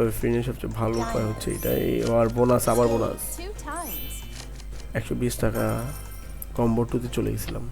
তবে ফ্রিনের সবচেয়ে ভালো উপায় হচ্ছে এটাই আর বোনাস আবার বোনাস. একশো বিশ টাকা কম্বো টুতে চলে গেছিলাম.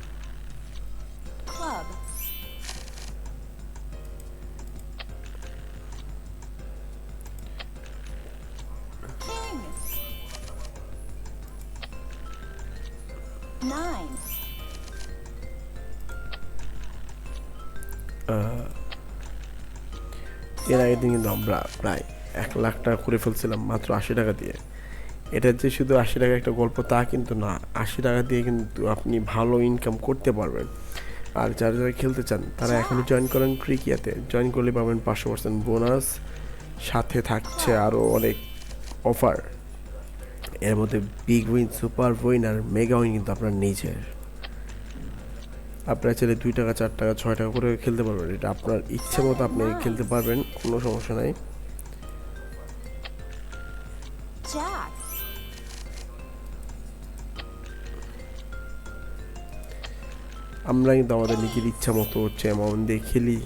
এর আগের দিন কিন্তু আমরা প্রায় এক লাখ টাকা করে ফেলছিলাম মাত্র আশি টাকা দিয়ে। এটা যে শুধু আশি টাকা একটা গল্প তা কিন্তু না আশি টাকা দিয়ে কিন্তু আপনি ভালো ইনকাম করতে পারবেন। আর যারা যারা খেলতে চান তারা এখনই জয়েন করেন ক্রিকিয়াতে। জয়েন করলে পাবেন পাঁচশো পার্সেন্ট বোনাস সাথে থাকছে আরও অনেক অফার এর মধ্যে বিগ উইন সুপার উইন আর মেগা উইন কিন্তু আপনার নিজের। আপনারা চাইলে দুই টাকা চার টাকা ছয় টাকা করে খেলতে পারবেন। এটা আপনার ইচ্ছে মতো আপনি খেলতে পারবেন কোনো সমস্যা নাই। Jack. আমরা কিন্তু আমাদের নিজের ইচ্ছা মতো হচ্ছে অ্যামাউন্ট দিয়ে খেলি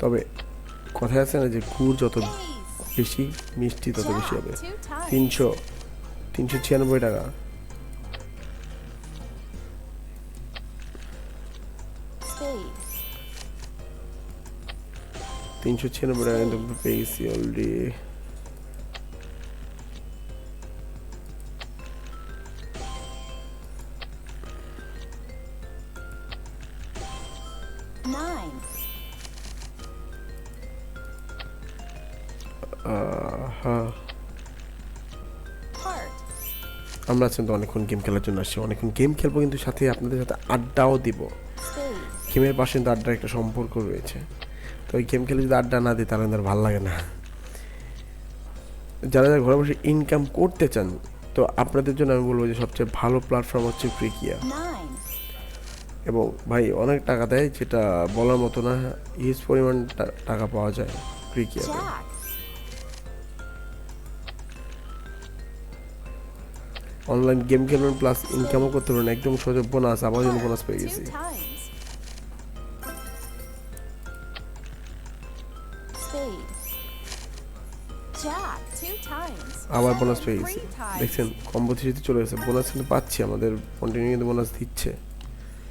তবে কথায় আছে না যে গুড় যত. বেশি মিষ্টি তত বেশি হবে. তিনশো তিনশো ছিয়ানব্বই টাকা. তিনশো ছিয়ানব্বই টাকা কিন্তু পেয়েছি অলরেডি Nine. Heart. আমরা আছেন তো অনেকক্ষণ গেম খেলার জন্য আসছি। অনেকক্ষণ গেম খেলব কিন্তু সাথে আপনাদের সাথে আড্ডাও দিব। গেমের পাশে কিন্তু আড্ডার একটা সম্পর্ক রয়েছে। তো ওই গেম খেলে যদি আড্ডা না দিই তাহলে আর ভালো লাগে না। যারা যারা ঘরে বসে ইনকাম করতে চান তো আপনাদের জন্য আমি বলব যে সবচেয়ে ভালো প্ল্যাটফর্ম হচ্ছে Nine. এবং ভাই অনেক টাকা দেয় যেটা বলার মতো না, হিউজ পরিমাণ টাকা পাওয়া যায় Jack. অনলাইন গেম খেলবেন প্লাস ইনকামও করতে পারেন একদম সহজে বোনাস আবার জন্য বোনাস পেয়ে গেছি. আবার বোনাস পেয়ে গেছি দেখছেন কম্বো থ্রিতে চলে গেছে বোনাস কিন্তু পাচ্ছি, আমাদের কন্টিনিউ কিন্তু বোনাস দিচ্ছে